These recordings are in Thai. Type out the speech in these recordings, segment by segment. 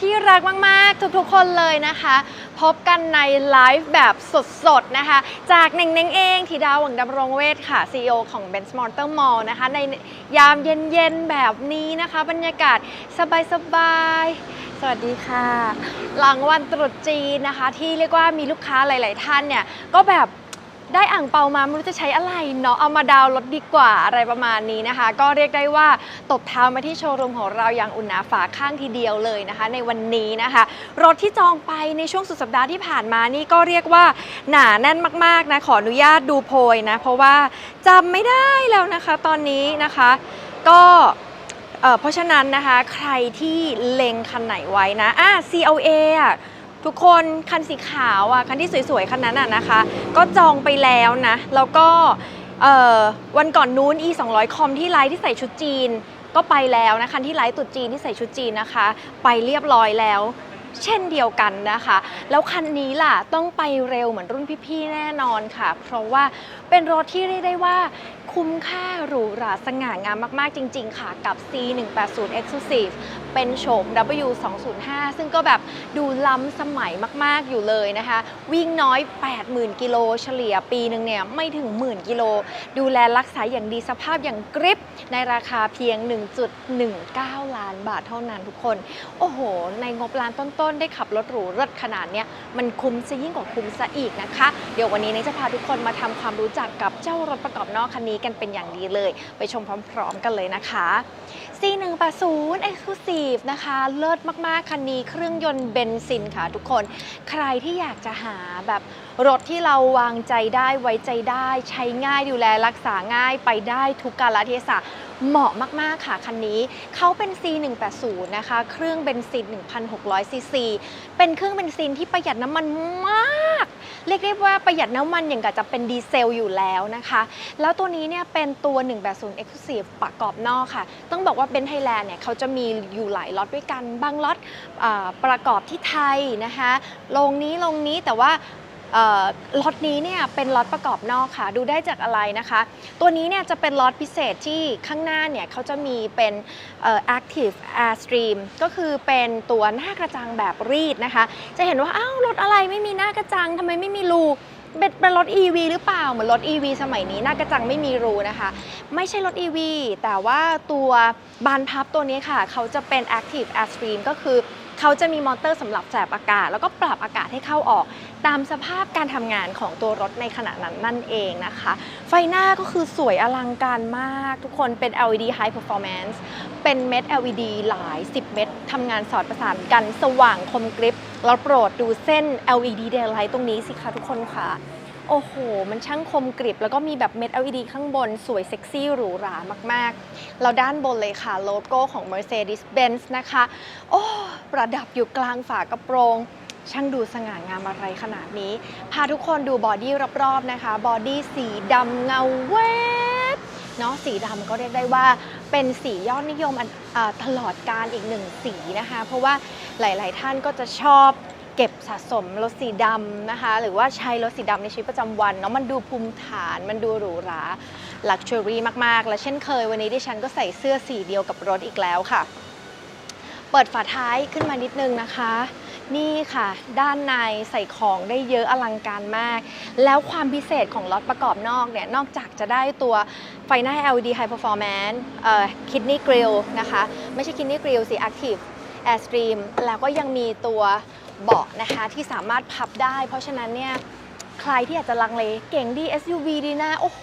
ที่รักมาก ๆ ทุกๆ คนเลยนะคะ พบกันในไลฟ์แบบสด ๆ นะคะ จากเน่งเน่งเองธิดาหวังดำรงเวทค่ะ CEO ของ b e n s m o r t e r Mall นะคะ ในยามเย็น ๆ แบบนี้นะคะ บรรยากาศสบาย ๆ สวัสดีค่ะ หลังวันตรุษจีนนะคะ ที่เรียกว่ามีลูกค้าหลาย ๆ ท่านเนี่ย ก็แบบ ได้อ่างเปามาไม่รู้จะใช้อะไรเนาะเอามาดาวรถดีกว่าอะไรประมาณนี้นะคะ ก็เรียกได้ว่าตบเท้ามาที่โชว์รูมของเราอย่างอุ่นหนาฝาข้างทีเดียวเลยนะคะ ในวันนี้นะคะ รถที่จองไปในช่วงสุดสัปดาห์ที่ผ่านมานี่ก็เรียกว่าหนาแน่นมากๆนะขออนุญาตดูโพยนะเพราะว่าจำไม่ได้แล้วนะคะ ตอนนี้นะคะ ก็เอ่อเพราะฉะนั้นนะคะใครที่เล็งคันไหนไว้นะอะ CLA อะ ทุกคนคันสีขาวอะคันที่สวยๆคันนั้นอะนะคะ ก็จองไปแล้วนะ แล้วก็วันก่อนนู้น e 2 0 0คอมที่ไลฟ์ที่ใส่ชุดจีน ก็ไปแล้วนะคันที่ไลฟ์ตุดจีนที่ใส่ชุดจีนนะคะ ไปเรียบร้อยแล้วเช่นเดียวกันนะคะ แล้วคันนี้ล่ะต้องไปเร็วเหมือนรุ่นพี่ๆแน่นอนค่ะ เพราะว่าเป็นรถที่เรียกได้ว่า คุ้มค่าหรูหราสง่างามมากๆจริง ๆ ค่ะกับ C180 Exclusive เป็นโฉม W205 ซึ่งก็แบบดูล้ำสมัยมาก ๆ อยู่เลยนะคะ วิ่งน้อย 80,000 กิโลเฉลี่ยปีหนึ่งเนี่ยไม่ถึงหมื่นกิโล ดูแลรักษาอย่างดีสภาพอย่างกริปในราคาเพียง 1.19 ล้านบาทเท่านั้นทุกคน โอ้โห ในงบล้านต้น ๆ ได้ขับรถหรูเลิศขนาดเนี้ยมันคุ้มซะยิ่งกว่าคุ้มซะอีกนะคะ เดี๋ยววันนี้เนยจะพาทุกคนมาทำความรู้จักกับเจ้ารถประกอบนอกคันนี้กันเป็นอย่างดีเลย ไปชมพร้อม ๆ กันเลยนะคะ C180 Exclusive นะคะ เลิศมากๆ คันนี้เครื่องยนต์เบนซินค่ะทุกคน ใครที่อยากจะหาแบบรถที่เราวางใจได้ไว้ใจได้ ใช้ง่ายดูแลรักษาง่ายไปได้ทุกกาลเทศะเหมาะมากๆค่ะ คันนี้เขาเป็น C180 นะคะ เครื่องเบนซิน 1,600ซีซีเป็นเครื่องเบนซินที่ประหยัดน้ำมันมาก เรียกได้ว่าประหยัดน้ำมันอย่างกับจะเป็นดีเซลอยู่แล้วนะคะ แล้วตัวนี้เนี่ยเป็นตัว 180 Exclusive ประกอบนอกค่ะ ต้องบอกว่าเบนไทยแลนด์เนี่ยเขาจะมีอยู่หลายล็อตด้วยกัน บางล็อตอ่าประกอบที่ไทยนะคะโรงนี้โรงนี้แต่ว่า ล็อตนี้เนี่ยเป็นล็อตประกอบนอกค่ะ ดูได้จากอะไรนะคะ ตัวนี้เนี่ยจะเป็นล็อตพิเศษที่ข้างหน้าเนี่ยเขาจะมีเป็นเอ่อ active air stream ก็คือเป็นตัวหน้ากระจังแบบรีดนะคะ จะเห็นว่าอ้าวรถอะไรไม่มีหน้ากระจังทำไมไม่มีรูเป็นเป็นรถ EV หรือเปล่า เหมือนรถ EV สมัยนี้หน้ากระจังไม่มีรูนะคะ ไม่ใช่รถ EV แต่ว่าตัวบานพับตัวนี้ค่ะ เขาจะเป็น active air stream ก็คือเขาจะมีมอเตอร์สำหรับแสบอากาศ แล้วก็ปรับอากาศให้เข้าออก ตามสภาพการทำงานของตัวรถในขณะนั้นนั่นเองนะคะ ไฟหน้าก็คือสวยอลังการมากทุกคนเป็น LED High Performance เป็นเม็ด LED หลาย 10 เม็ดทำงานสอดประสานกันสว่างคมกริบแล้วโปรดดูเส้น LED daylight ตรงนี้สิคะทุกคนค่ะโอ้โห มันช่างคมกริบ แล้วก็มีแบบเม็ด LED ข้างบน สวยเซ็กซี่หรูหรามากๆ แล้วด้านบนเลยค่ะ โลโก้ของ Mercedes-Benz นะคะ โอ้ ประดับอยู่กลางฝากระโปรง ช่างดูสง่างามอะไรขนาดนี้ พาทุกคนดูบอดี้รอบๆนะคะ บอดี้สีดำเงาแวบเนาะสีดำก็เรียกได้ว่าเป็นสียอดนิยมตลอดการอีกหนึ่งสีนะคะ เพราะว่าหลายๆท่านก็จะชอบเก็บสะสมรถสีดำนะคะ หรือว่าใช้รถสีดำในชีวิตประจำวันเนาะมันดูภูมิฐานมันดูหรูหราลักชัวรี่มากๆ และเช่นเคยวันนี้ดิฉันก็ใส่เสื้อสีเดียวกับรถอีกแล้วค่ะ เปิดฝาท้ายขึ้นมานิดนึงนะคะ นี่ค่ะ ด้านในใส่ของได้เยอะอลังการมาก แล้วความพิเศษของรถประกอบนอกเนี่ย นอกจากจะได้ตัวไฟหน้า LED High Performance เอ่อ Kidney Grill นะคะ ไม่ใช่ Kidney Grill สิ Active Air Stream แล้วก็ยังมีตัวเบาะนะคะที่สามารถพับได้ เพราะฉะนั้นเนี่ยใครที่อยากจะลังเลเก่งดี SUV ดีนะ โอ้โห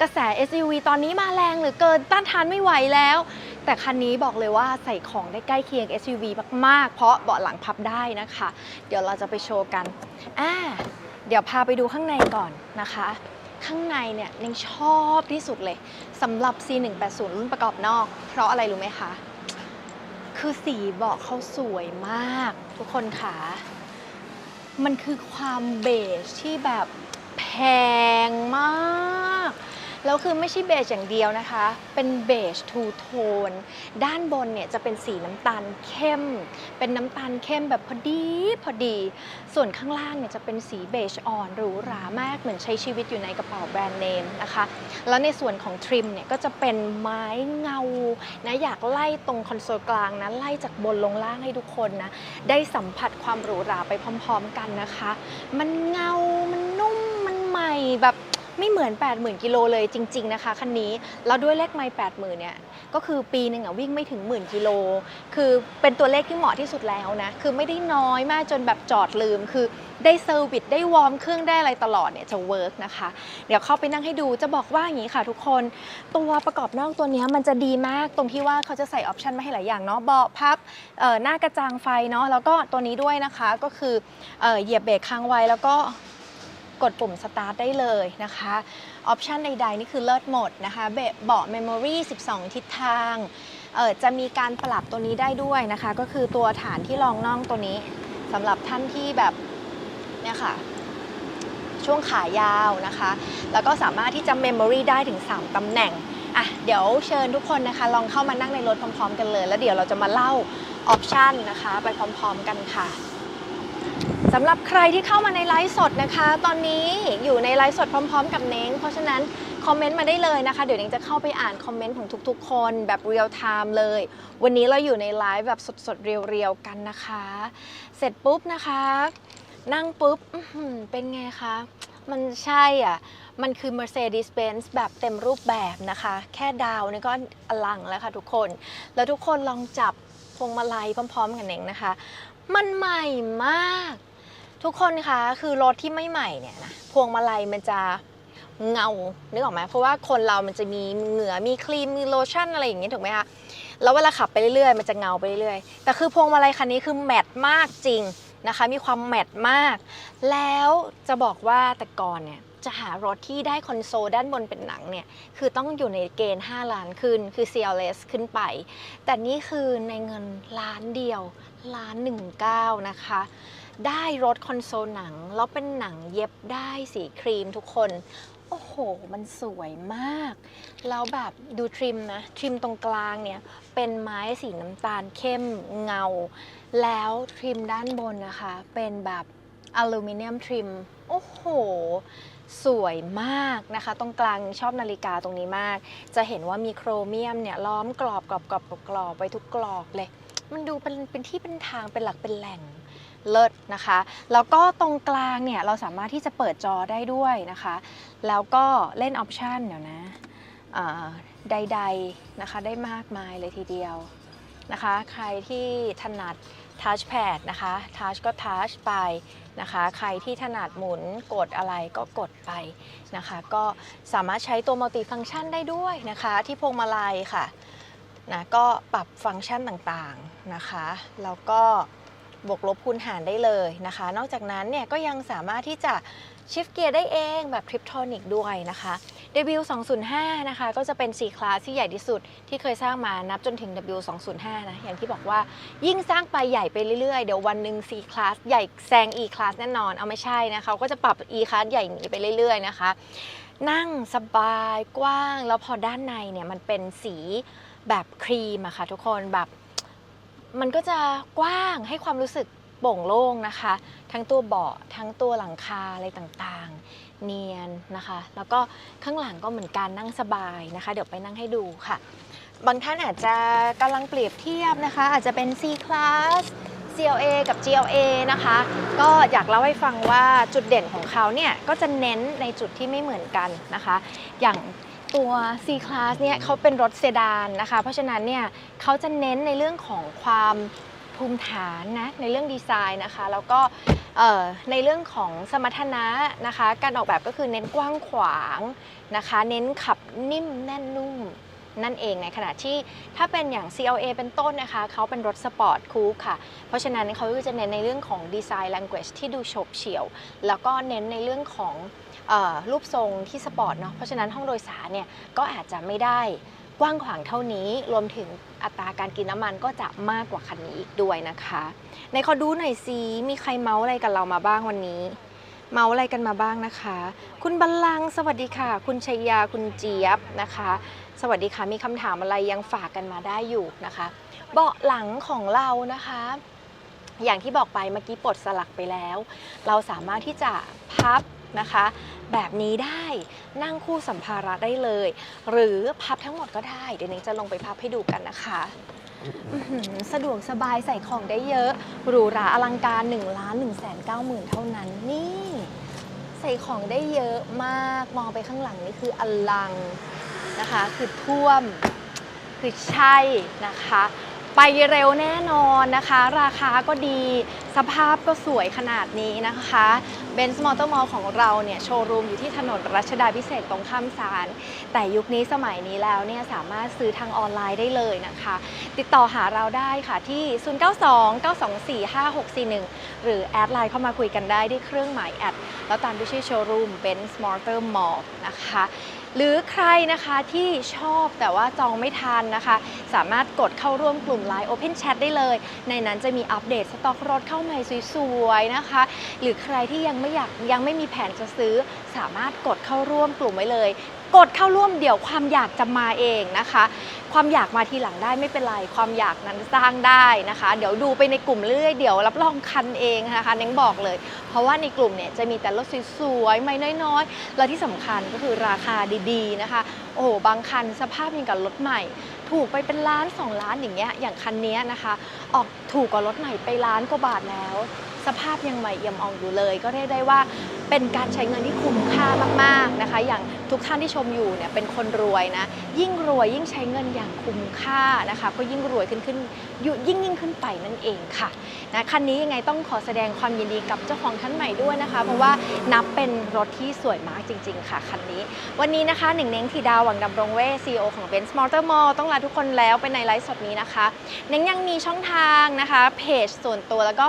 กระแส SUV ตอนนี้มาแรงเหลือเกินต้านทานไม่ไหวแล้ว แต่คันนี้บอกเลยว่าใส่ของได้ใกล้เคียง SUV มากๆ เพราะเบาะหลังพับได้นะคะ เดี๋ยวเราจะไปโชว์กันอ่าเดี๋ยวพาไปดูข้างในก่อนนะคะ ข้างในเนี่ยยังชอบที่สุดเลยสำหรับ C180 รุ่นประกอบนอก เพราะอะไรรู้ไหมคะ คือสีเบาะเขาสวยมาก ทุกคนค่ะ มันคือความเบจที่แบบแพงมาก แล้วคือไม่ใช่เบจอย่างเดียวนะคะ เป็นเบจทูโทน ด้านบนเนี่ยจะเป็นสีน้ำตาลเข้ม เป็นน้ำตาลเข้มแบบพอดีพอดี ส่วนข้างล่างเนี่ยจะเป็นสีเบจอ่อนหรูหรามากเหมือนใช้ชีวิตอยู่ในกระเป๋าแบรนด์เนมนะคะ แล้วในส่วนของทริมเนี่ยก็จะเป็นไม้เงานะอยากไล่ตรงคอนโซลกลางนะไล่จากบนลงล่างให้ทุกคนนะได้สัมผัสความหรูหราไปพร้อม ๆ กันนะคะ มันเงา มันนุ่ม มันใหม่แบบ ไม่เหมือน 80,000 กิโลเลยจริง ๆ นะคะคันนี้ แล้วด้วยเลขไม่80,000 เนี่ย ก็คือปีหนึ่งอะวิ่งไม่ถึงหมื่นกิโล คือเป็นตัวเลขที่เหมาะที่สุดแล้วนะ คือไม่ได้น้อยมากจนแบบจอดลืม คือได้เซอร์วิสได้วอร์มเครื่องได้อะไรตลอดเนี่ยจะเวิร์กนะคะ เดี๋ยวเข้าไปนั่งให้ดูจะบอกว่าอย่างนี้ค่ะทุกคน ตัวประกอบนอกตัวนี้มันจะดีมากตรงที่ว่าเขาจะใส่ออปชันมาให้หลายอย่างเนาะเบาะพับเอ่อหน้ากระจังไฟเนาะแล้วก็ตัวนี้ด้วยนะคะก็คือเอ่อเหยียบเบรกค้างไว้แล้วก็ กดปุ่มสตาร์ทได้เลยนะคะออปชันใดๆ นี่คือเลิศหมดนะคะเบเบาะเมมโมรี่12 ทิศทางเออจะมีการปรับตัวนี้ได้ด้วยนะคะ ก็คือตัวฐานที่รองน่องตัวนี้สำหรับท่านที่แบบเนี่ยค่ะช่วงขายาวนะคะ แล้วก็สามารถที่จะเมมโมรีได้ถึง 3 ตำแหน่ง อะ เดี๋ยวเชิญทุกคนนะคะ ลองเข้ามานั่งในรถพร้อม ๆ กันเลย แล้วเดี๋ยวเราจะมาเล่าออปชันนะคะ ไปพร้อม ๆ กันค่ะ สำหรับใครที่เข้ามาในไลฟ์สดนะคะ ตอนนี้อยู่ในไลฟ์สดพร้อม ๆ กับเน้ง เพราะฉะนั้นคอมเมนต์มาได้เลยนะคะ เดี๋ยวเน้งจะเข้าไปอ่านคอมเมนต์ของทุกๆ คนแบบเรียลไทม์เลย วันนี้เราอยู่ในไลฟ์แบบสดๆ เรียวๆ กันนะคะ เสร็จปุ๊บนะคะ นั่งปุ๊บเป็นไงคะ มันใช่อะ มันคือ Mercedes-Benz แบบเต็มรูปแบบนะคะ แค่ดาวนี่ก็อลังแล้วค่ะทุกคน แล้วทุกคนลองจับพวงมาลัยพร้อม ๆ กันเองนะคะ มันใหม่มาก ทุกคนคะคือรถที่ไม่ใหม่เนี่ยนะพวงมาลัยมันจะเงา นึกออกไหมเพราะว่าคนเรามันจะมีเหงื่อ มีครีม มีโลชั่นอะไรอย่างเงี้ยถูกไหมคะ แล้วเวลาขับไปเรื่อยๆ มันจะเงาไปเรื่อยๆ แต่คือพวงมาลัยคันนี้คือแมตต์มากจริงนะคะ มีความแมตต์มาก แล้วจะบอกว่าแต่ก่อนเนี่ยจะหารถที่ได้คอนโซลด้านบนเป็นหนังเนี่ย คือต้องอยู่ในเกณฑ์ 5 ล้านขึ้น คือ CLS ขึ้นไป แต่นี่คือในเงินล้านเดียวล้านหนึ่งเก้านะคะ ได้รถคอนโซลหนัง แล้วเป็นหนังเย็บได้สีครีมทุกคน โอ้โห มันสวยมาก แล้วแบบดูทริมนะ ทริมตรงกลางเนี่ย เป็นไม้สีน้ำตาลเข้มเงา แล้วทริมด้านบนนะคะ เป็นแบบอลูมิเนียมทริม โอ้โห สวยมากนะคะ ตรงกลางชอบนาฬิกาตรงนี้มาก จะเห็นว่ามีโครเมียมเนี่ย ล้อมกรอบกรอบกรอบกรอบไปทุกกรอบเลย มันดูเป็นเป็นที่เป็นทางเป็นหลักเป็นแหล่ง เลิศนะคะ แล้วก็ตรงกลางเนี่ยเราสามารถที่จะเปิดจอได้ด้วยนะคะ แล้วก็เล่นออปชันเดี๋ยวนะเอ่อใดๆนะคะได้มากมายเลยทีเดียวนะคะ ใครที่ถนัด touchpad นะคะ touch ก็ touch ไปนะคะ ใครที่ถนัดหมุนกดอะไรก็กดไปนะคะ ก็สามารถใช้ตัว multi function ได้ด้วยนะคะ ที่พวงมาลัยค่ะนะก็ปรับฟังก์ชันต่างๆนะคะ แล้วก็ บวกลบคูณหารได้เลยนะคะ นอกจากนั้นเนี่ยก็ยังสามารถที่จะชิฟเกียร์ได้เองแบบทริปทอนิกด้วยนะคะ W205 นะคะก็จะเป็น C Class ที่ใหญ่ที่สุดที่เคยสร้างมานับจนถึง W205 นะ อย่างที่บอกว่ายิ่งสร้างไปใหญ่ไปเรื่อยๆ เดี๋ยววันหนึ่ง C Class ใหญ่แซง E Class แน่นอน เอาไม่ใช่นะเขาก็จะปรับ E Class ใหญ่หนีไปเรื่อยๆนะคะ นั่งสบายกว้างแล้วพอด้านในเนี่ยมันเป็นสีแบบครีมอะค่ะทุกคนแบบ มันก็จะกว้างให้ความรู้สึกโปร่งโล่งนะคะ ทั้งตัวเบาะทั้งตัวหลังคาอะไรต่างๆ เนียนนะคะ แล้วก็ข้างหลังก็เหมือนการนั่งสบายนะคะ เดี๋ยวไปนั่งให้ดูค่ะ บางท่านอาจจะกำลังเปรียบเทียบนะคะ อาจจะเป็น C Class CLA กับ GLA นะคะ ก็อยากเล่าให้ฟังว่าจุดเด่นของเขาเนี่ยก็จะเน้นในจุดที่ไม่เหมือนกันนะคะ อย่าง ตัว C Class เนี่ยเขาเป็นรถเซดานนะคะ เพราะฉะนั้นเนี่ยเขาจะเน้นในเรื่องของความภูมิฐานนะในเรื่องดีไซน์นะคะ แล้วก็เอ่อในเรื่องของสมรรถนะนะคะ การออกแบบก็คือเน้นกว้างขวางนะคะ เน้นขับนิ่มแน่นนุ่มนั่นเองในขณะที่ถ้าเป็นอย่าง CLA เป็นต้นนะคะ เขาเป็นรถสปอร์ตคูปค่ะ เพราะฉะนั้นเขาก็จะเน้นในเรื่องของดีไซน์ language ที่ดูโฉบเฉี่ยว แล้วก็เน้นในเรื่องของเออ รูปทรงที่สปอร์ตเนาะเพราะฉะนั้นห้องโดยสารเนี่ยก็อาจจะไม่ได้กว้างขวางเท่านี้รวมถึงอัตราการกินน้ำมันก็จะมากกว่าคันนี้อีกด้วยนะคะในขอดูหน่อยซิมีใครเมาส์อะไรกับเรามาบ้างวันนี้ เมาอะไรกันมาบ้างนะคะ คุณบัลลังสวัสดีค่ะ คุณชัยยาคุณเจี๊ยบนะคะ สวัสดีค่ะมีคำถามอะไรยังฝากกันมาได้อยู่นะคะ เบาะหลังของเรานะคะ อย่างที่บอกไปเมื่อกี้ปลดสลักไปแล้ว เราสามารถที่จะพับ นะคะ แบบนี้ได้นั่งคู่สัมภาระได้เลย หรือพับทั้งหมดก็ได้ เดี๋ยวนิ้งจะลงไปพับให้ดูกันนะคะสะดวกสบายใส่ของได้เยอะหรูหราอลังการ1ล้าน1แสน9หมื่นเท่านั้นนี่ ใส่ของได้เยอะมากมองไปข้างหลังนี่คืออลังนะคะ คือท่วมคือใช่นะคะ ไปเร็วแน่นอนนะคะ ราคาก็ดีสภาพก็สวยขนาดนี้นะคะเบนซ์มอเตอร์มอลของเราเนี่ยโชว์รูมอยู่ที่ถนนรัชดาพิเศษตรงข้ามศาลแต่ยุคนี้สมัยนี้แล้วเนี่ยสามารถซื้อทางออนไลน์ได้เลยนะคะ ติดต่อหาเราได้ค่ะที่ 0929245641 หรือแอดไลน์เข้ามาคุยกันได้ที่เครื่องหมายแอดแล้วตามด้วยชื่อโชว์รูม Benz Motor Mall นะคะ หรือใครนะคะที่ชอบแต่ว่าจองไม่ทันนะคะ สามารถกดเข้าร่วมกลุ่ม Line Open Chat ได้เลย ในนั้นจะมีอัปเดตสต็อกรถเข้าใหม่สวยๆนะคะ หรือใครที่ยังไม่อยากยังไม่มีแผนจะซื้อ สามารถกดเข้าร่วมกลุ่มไว้เลย กดเข้าร่วมเดี๋ยวความอยากจะมาเองนะคะ ความอยากมาทีหลังได้ไม่เป็นไร ความอยากนั้นสร้างได้นะคะ เดี๋ยวดูไปในกลุ่มเรื่อยเดี๋ยวรับรองคันเองนะคะเน้งบอกเลย เพราะว่าในกลุ่มเนี่ยจะมีแต่รถสวยๆไม่น้อยๆแล้วที่สำคัญก็คือราคาดีๆนะคะ โอ้โหบางคันสภาพยังกับรถใหม่ ถูกไปเป็นล้าน 2 ล้านอย่างเงี้ยอย่างคันนี้นะคะ ออกถูกกว่ารถใหม่ไปล้านกว่าบาทแล้วสภาพยังใหม่เอี่ยมอ่องอยู่เลย ก็เรียกได้ว่า เป็นการใช้เงินที่คุ้มค่ามากๆนะคะ อย่างทุกท่านที่ชมอยู่เนี่ยเป็นคนรวยนะยิ่งรวยยิ่งใช้เงินอย่างคุ้มค่านะคะ ก็ยิ่งรวยขึ้นขึ้นยิ่งยิ่งยิ่งขึ้นไปนั่นเองค่ะนะคันนี้ยังไงต้องขอแสดงความยินดีกับเจ้าของท่านใหม่ด้วยนะคะ เพราะว่านับเป็นรถที่สวยมากจริง ๆ ค่ะคันนี้ วันนี้นะคะหนึ่งเน้งธีดาวหวังดำรงเวช CEO ของ Benz Motor Mall ต้องลาทุกคนแล้วไปในไลฟ์สดนี้นะคะเน้งยังมีช่องทางนะคะเพจส่วนตัวแล้วก็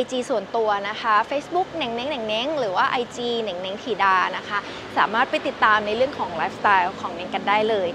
IG ส่วนตัวนะคะ Facebook เน่งเน้งเน่งเน้งหรือว่า IG เน่งเน้งถีดานะคะ สามารถไปติดตามในเรื่องของไลฟ์สไตล์ของเน้งกันได้เลย